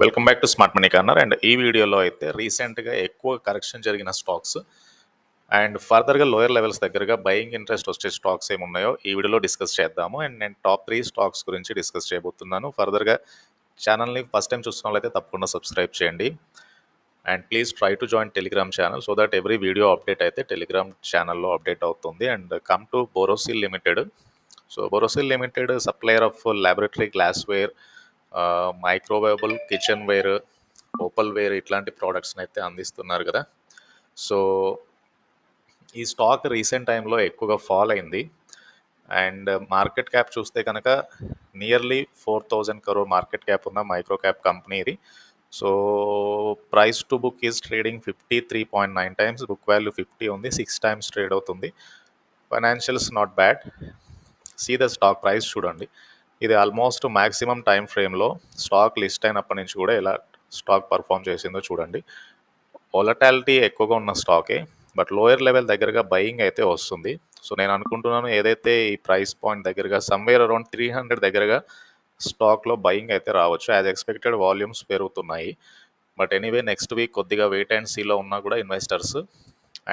Welcome back to smart money corner and ఈ వీడియోలో అయితే రీసెంట్గా ఎక్కువ కరెక్షన్ జరిగిన స్టాక్స్ అండ్ ఫర్దర్గా లోయర్ లెవెల్స్ దగ్గరగా బయింగ్ ఇంట్రెస్ట్ వచ్చే స్టాక్స్ ఏమి ఉన్నాయో ఈ వీడియోలో డిస్కస్ చేద్దాము. అండ్ నేను టాప్ త్రీ స్టాక్స్ గురించి డిస్కస్ చేయబోతున్నాను. ఫర్దర్గా ఛానల్ని ఫస్ట్ టైం చూస్తున్న వాళ్ళైతే తప్పకుండా సబ్స్క్రైబ్ చేయండి. And please try to join Telegram channel so that every video update అయితే టెలిగ్రామ్ ఛానల్లో అప్డేట్ అవుతుంది. And come to Borosil limited so Borosil limited supplier of laboratory glassware microwavable kitchen ware opal ware ఇట్లాంటి ప్రోడక్ట్స్ని అయితే అందిస్తున్నారు కదా. So ఈ stock recent టైంలో ఎక్కువగా ఫాల్ అయింది. అండ్ మార్కెట్ క్యాప్ చూస్తే కనుక nearly four thousand crore market cap ఉన్న మైక్రో క్యాప్ కంపెనీ ఇది. So price to book is trading fifty three point nine times book value fifty ఉంది సిక్స్ టైమ్స్ ట్రేడ్ అవుతుంది. Financials not bad see the stock price చూడండి. ఇది almost maximum time ఫ్రేమ్లో stock list అయినప్పటి నుంచి కూడా ఎలా స్టాక్ పర్ఫామ్ చేసిందో చూడండి. వొలటాలిటీ ఎక్కువగా ఉన్న స్టాకే బట్ లోయర్ లెవెల్ దగ్గరగా బయింగ్ అయితే వస్తుంది. సో నేను అనుకుంటున్నాను ఏదైతే ఈ ప్రైస్ పాయింట్ దగ్గరగా సమ్వేర్ అరౌండ్ త్రీ హండ్రెడ్ దగ్గరగా స్టాక్లో బయింగ్ అయితే రావచ్చు. యాజ్ ఎక్స్పెక్టెడ్ వాల్యూమ్స్ పెరుగుతున్నాయి. బట్ ఎనీవే నెక్స్ట్ వీక్ కొద్దిగా వెయిట్ అండ్ సీలో ఉన్నా కూడా investors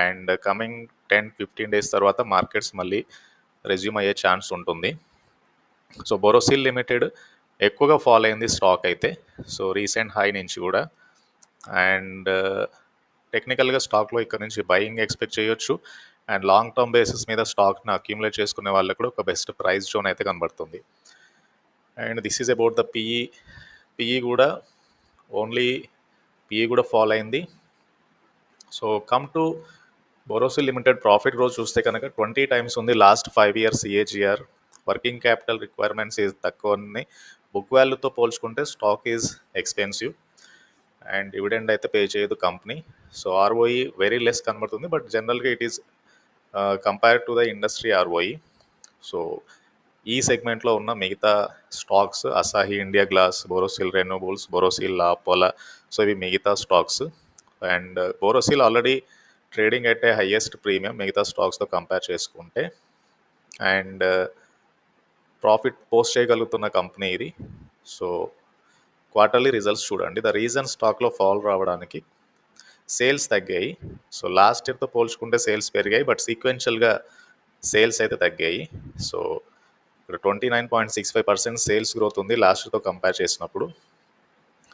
and coming ten fifteen days తర్వాత మార్కెట్స్ మళ్ళీ రెజ్యూమ్ అయ్యే ఛాన్స్ ఉంటుంది. సో బొరోసిల్ లిమిటెడ్ ఎక్కువగా ఫాలో అయింది స్టాక్ అయితే. సో రీసెంట్ హై నుంచి కూడా. అండ్ uh, టెక్నికల్గా స్టాక్లో ఇక్కడ నుంచి బయింగ్ ఎక్స్పెక్ట్ చేయొచ్చు. అండ్ లాంగ్ టర్మ్ బేసిస్ మీద స్టాక్ని అక్యూములేట్ చేసుకునే వాళ్ళకి కూడా ఒక బెస్ట్ ప్రైస్ జోన్ అయితే కనబడుతుంది. And this is about the PE PE కూడా ఓన్లీ పిఈ కూడా ఫాల్ అయింది. So come to Borosil limited profit growth చూస్తే కనుక ట్వంటీ టైమ్స్ ఉంది. Last five years AGR working capital requirements is తక్కువ ఉన్నాయి. బుక్ వాల్యూతో పోల్చుకుంటే stock is expensive. And dividend అయితే పే చేయదు company. So ROE very less కనబడుతుంది బట్ జనరల్గా it is compare to the industry ROE. So ఈ సెగ్మెంట్లో ఉన్న మిగతా stocks Asahi India glass Borosil renewables Borosil La Opala so ఇవి మిగతా stocks. And Borosil already trading అయితే హయ్యెస్ట్ ప్రీమియం మిగతా స్టాక్స్తో కంపేర్ చేసుకుంటే. అండ్ ప్రాఫిట్ పోస్ట్ చేయగలుగుతున్న కంపెనీ ఇది. సో క్వార్టర్లీ రిజల్ట్స్ చూడండి. ద రీజన్ స్టాక్లో ఫాల్ రావడానికి సేల్స్ తగ్గాయి. సో లాస్ట్ ఇయర్తో పోల్చుకుంటే సేల్స్ పెరిగాయి బట్ సీక్వెన్షియల్గా సేల్స్ అయితే తగ్గాయి. సో ఇక్కడ twenty nine point six five percent sales growth ఉంది లాస్ట్ ఇయర్తో కంపేర్ చేసినప్పుడు.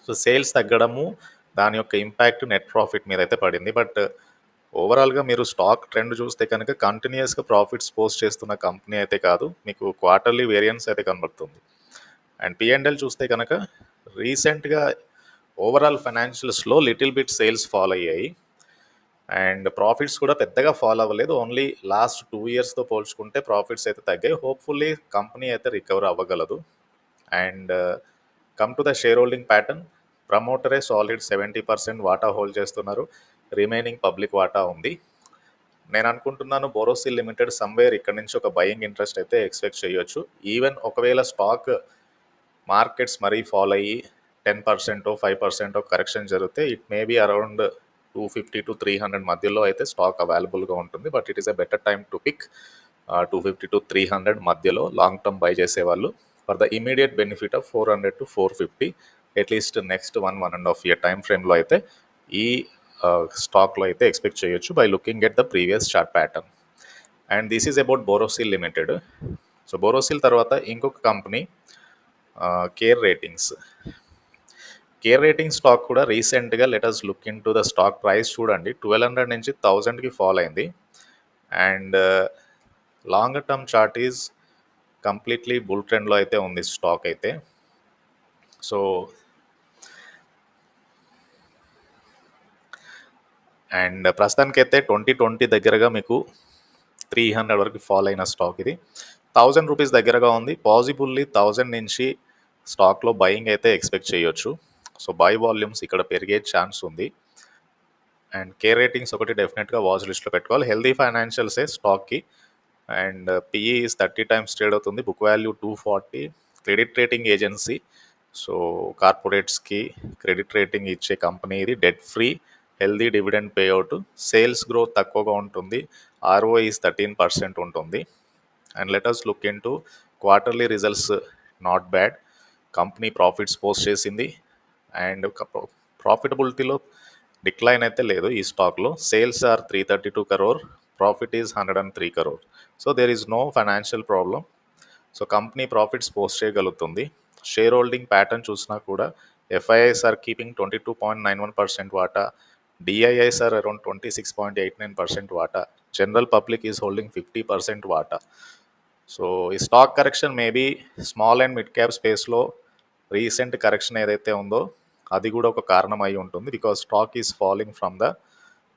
సో సేల్స్ తగ్గడము దాని యొక్క ఇంపాక్ట్ నెట్ ప్రాఫిట్ మీద అయితే పడింది. బట్ ఓవరాల్గా మీరు స్టాక్ ట్రెండ్ చూస్తే కనుక కంటిన్యూస్గా ప్రాఫిట్స్ పోస్ట్ చేస్తున్న కంపెనీ అయితే కాదు మీకు క్వార్టర్లీ వేరియన్స్ అయితే కనబడుతుంది. అండ్ పిఎండ్ఎల్ చూస్తే కనుక రీసెంట్గా ఓవరాల్ ఫైనాన్షియల్స్లో లిటిల్ బిట్ సేల్స్ ఫాలో అయ్యాయి. అండ్ ప్రాఫిట్స్ కూడా పెద్దగా ఫాలో అవ్వలేదు ఓన్లీ లాస్ట్ టూ ఇయర్స్తో పోల్చుకుంటే ప్రాఫిట్స్ అయితే తగ్గాయి. హోప్ఫుల్లీ కంపెనీ అయితే recover అవ్వగలదు. And come to the share holding pattern ప్రమోటరే solid seventy percent వాటా హోల్డ్ చేస్తున్నారు. రిమైనింగ్ పబ్లిక్ వాటా ఉంది. నేను అనుకుంటున్నాను బోరోసిల్ లిమిటెడ్ సమ్వేర్ ఇక్కడ నుంచి ఒక బయింగ్ ఇంట్రెస్ట్ అయితే ఎక్స్పెక్ట్ చేయొచ్చు. ఈవెన్ ఒకవేళ స్టాక్ మార్కెట్స్ మరీ ఫాలో అయ్యి టెన్ పర్సెంటో ఫైవ్ పర్సెంటో కరెక్షన్ జరిగితే it may be around two fifty to three hundred మధ్యలో అయితే స్టాక్ అవైలబుల్గా ఉంటుంది. But it is a better time to pick two fifty to three hundred మధ్యలో లాంగ్ టర్మ్ బై చేసేవాళ్ళు. For the immediate benefit of four hundred to four fifty at least next one one and half year time ఫ్రేమ్లో అయితే ఈ స్టాక్లో అయితే expect చేయొచ్చు by looking at the previous chart pattern and this is about Borosil limited so Borosil తర్వాత ఇంకొక company care ratings care rating stock కూడా రీసెంట్గా let us look into the stock price చూడండి. ట్వెల్వ్ హండ్రెడ్ నుంచి థౌజండ్కి fall అయింది. And long term chart is completely bull ట్రెండ్లో అయితే ఉంది స్టాక్ అయితే. సో అండ్ ప్రస్తుతానికైతే ట్వంటీ ట్వంటీ దగ్గరగా మీకు త్రీ హండ్రెడ్ వరకు ఫాల్ అయిన స్టాక్ ఇది. థౌజండ్ రూపీస్ దగ్గరగా ఉంది. పాజిబుల్లీ థౌజండ్ నుంచి స్టాక్లో బయింగ్ అయితే ఎక్స్పెక్ట్ చేయొచ్చు. సో బై వాల్యూమ్స్ ఇక్కడ పెరిగే ఛాన్స్ ఉంది. అండ్ కేర్ రేటింగ్స్ ఒకటి డెఫినెట్గా వాచ్ లిస్ట్లో పెట్టుకోవాలి. హెల్దీ ఫైనాన్షియల్సే స్టాక్కి and PE thirty times trade అవుతుంది. Book value two forty credit rating agency so కార్పొరేట్స్కి credit rating ఇచ్చే కంపెనీ ఇది. Debt free healthy dividend payout sales growth తక్కువగా ఉంటుంది ఆర్ఓ ఈస్ థర్టీన్ పర్సెంట్ ఉంటుంది. And let us look into quarterly results not bad. Company profits post చేసింది. And ప్రాఫిటబిలిటీలో decline అయితే లేదు ఈ స్టాక్లో. Sales are three thirty two crore profit is hundred and three crore. So there is no financial problem so company profits post చేయగలుగుతుంది. Share holding pattern చూసినా కూడా FIIs are keeping twenty two point nine one percent వాటా DIIs are around twenty six point eight nine percent వాటా general public is holding fifty percent వాటా so ఈ stock correction maybe small and mid cap స్పేస్లో recent correction ఏదైతే ఉందో అది కూడా ఒక కారణం అయి ఉంటుంది because stock is falling from the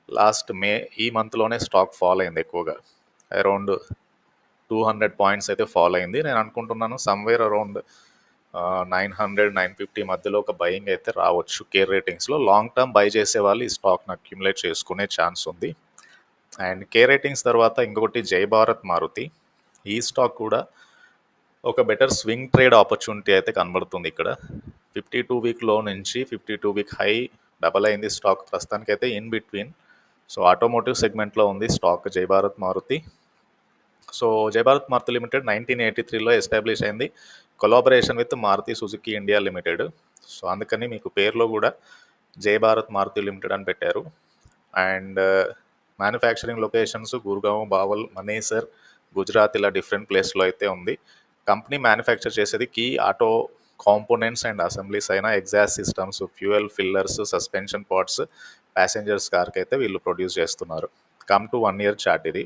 last May ఈ మంత్లోనే స్టాక్ ఫాల్ అయింది ఎక్కువగా. అరౌండ్ టూ హండ్రెడ్ పాయింట్స్ అయితే ఫాలో అయింది. నేను అనుకుంటున్నాను somewhere around nine hundred nine fifty మధ్యలో ఒక బయింగ్ అయితే రావచ్చు. కేర్ రేటింగ్స్లో లాంగ్ టర్మ్ బై చేసే వాళ్ళు ఈ స్టాక్ను అక్యుములేట్ చేసుకునే ఛాన్స్ ఉంది. అండ్ కే రేటింగ్స్ తర్వాత ఇంకొకటి జై భారత్ మారుతి. ఈ స్టాక్ కూడా ఒక బెటర్ స్వింగ్ ట్రేడ్ ఆపర్చునిటీ అయితే కనబడుతుంది ఇక్కడ. ఫిఫ్టీ టూ వీక్లో నుంచి fifty two week high double అయింది స్టాక్ ప్రస్తుతానికి అయితే ఇన్ బిట్వీన్ సో ఆటోమోటివ్ సెగ్మెంట్లో ఉంది స్టాక్ జై Bharat Maruti. So Jai Bharat Maruti limited nineteen eighty త్రీలో ఎస్టాబ్లిష్ అయింది. Collaboration with Maruti Suzuki India limited. So అందుకని మీకు పేరులో కూడా జై భారత్ మారుతి లిమిటెడ్ అని పెట్టారు. And manufacturing locations Gurgaon Bawal Manesar Gujarat ఇలా డిఫరెంట్ ప్లేస్లో అయితే ఉంది. కంపెనీ మ్యానుఫ్యాక్చర్ చేసేది key auto components and assemblies అయినా exhaust systems fuel fillers suspension parts passengers కార్కి అయితే వీళ్ళు ప్రొడ్యూస్ చేస్తున్నారు. Come to one year chart ఇది.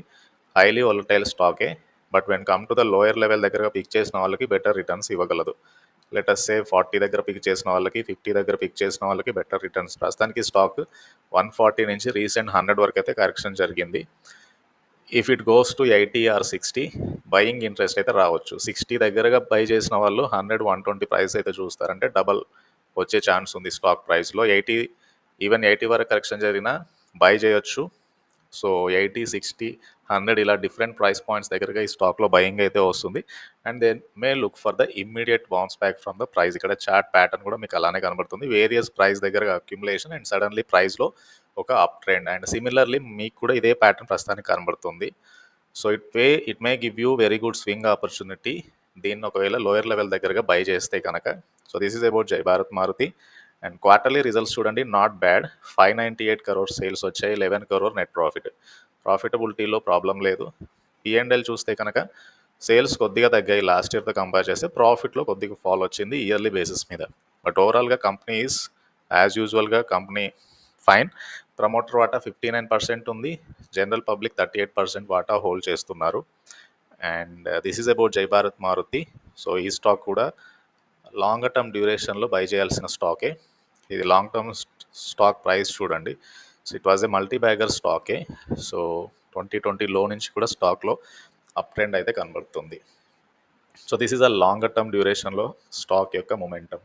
Highly volatile స్టాకే but when come to the lower level దగ్గర పిక్ చేసిన వాళ్ళకి బెటర్ రిటర్న్స్ ఇవ్వగలదు. లెటస్ సే ఫార్టీ దగ్గర పిక్ చేసిన వాళ్ళకి ఫిఫ్టీ దగ్గర పిక్ చేసిన వాళ్ళకి బెటర్ రిటర్న్స్ ప్రస్తుతానికి స్టాక్ వన్ ఫార్టీ నుంచి రీసెంట్ హండ్రెడ్ వరకు అయితే కరెక్షన్ జరిగింది. If it goes to eighty or sixty buying interest అయితే రావచ్చు. సిక్స్టీ దగ్గరగా బై చేసిన వాళ్ళు హండ్రెడ్ వన్ ట్వంటీ ప్రైస్ అయితే చూస్తారంటే డబల్ వచ్చే ఛాన్స్ ఉంది స్టాక్ ప్రైస్లో ఎయిటీ ఈవెన్ ఎయిటీ వరకు కరెక్షన్ జరిగినా బై చేయొచ్చు. సో ఎయిటీ సిక్స్టీ హండ్రెడ్ ఇలా డిఫరెంట్ ప్రైస్ పాయింట్స్ దగ్గరగా ఈ స్టాక్లో బయింగ్ అయితే వస్తుంది. And then may look for the immediate bounce back from the price. ఇక్కడ చార్ట్ ప్యాటర్న్ కూడా మీకు అలానే కనబడుతుంది. వేరియస్ ప్రైస్ దగ్గర అక్యుములేషన్ అండ్ సడన్లీ ప్రైస్లో ఒక అప్ ట్రెండ్. అండ్ సిమిలర్లీ మీకు కూడా ఇదే ప్యాటర్న్ ప్రస్తుతానికి కనబడుతుంది. So it way it may give you very good swing opportunity. దీన్ని ఒకవేళ లోయర్ లెవెల్ దగ్గరగా బై చేస్తే కనుక. So this is about Jai Bharat Maruti. And quarterly results చూడండి not bad five ninety eight crore sales వచ్చాయి eleven crore net profit ప్రాఫిటబిలిటీలో problem లేదు. P and L చూస్తే కనుక సేల్స్ కొద్దిగా తగ్గాయి. లాస్ట్ ఇయర్తో కంపేర్ చేస్తే ప్రాఫిట్లో కొద్దిగా ఫాల్ వచ్చింది ఇయర్లీ బేసిస్ మీద. బట్ ఓవరాల్గా కంపెనీ ఈజ్ యాజ్ యూజువల్గా కంపెనీ ఫైన్ ప్రమోటర్ వాటా ఫిఫ్టీ నైన్ పర్సెంట్ ఉంది. General public thirty eight percent వాటా హోల్డ్ చేస్తున్నారు. And this is about Jai Bharat Maruti so ఈ స్టాక్ కూడా లాంగ్ టర్మ్ డ్యూరేషన్లో బై చేయాల్సిన స్టాకే ఇది లాంగ్ టర్మ్ స్టాక్ ప్రైస్ చూడండి. So it was a multibagger స్టాకే so twenty twenty లో నుంచి కూడా స్టాక్లో అప్ ట్రెండ్ అయితే కనబడుతుంది. So this is a longer term డ్యూరేషన్లో stock యొక్క మొమెంటం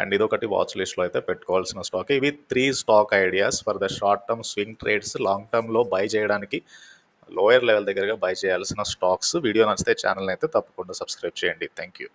అండ్ ఇదొకటి వాచ్ లిస్ట్లో అయితే పెట్టుకోవాల్సిన స్టాక్ ఇవి three stock ideas for the short term swing trades long టర్మ్లో బై చేయడానికి లోయర్ లెవెల్ దగ్గరగా బై చేయాల్సిన స్టాక్స్ వీడియో నచ్చితే ఛానల్ని అయితే తప్పకుండా సబ్స్క్రైబ్ చేయండి. Thank you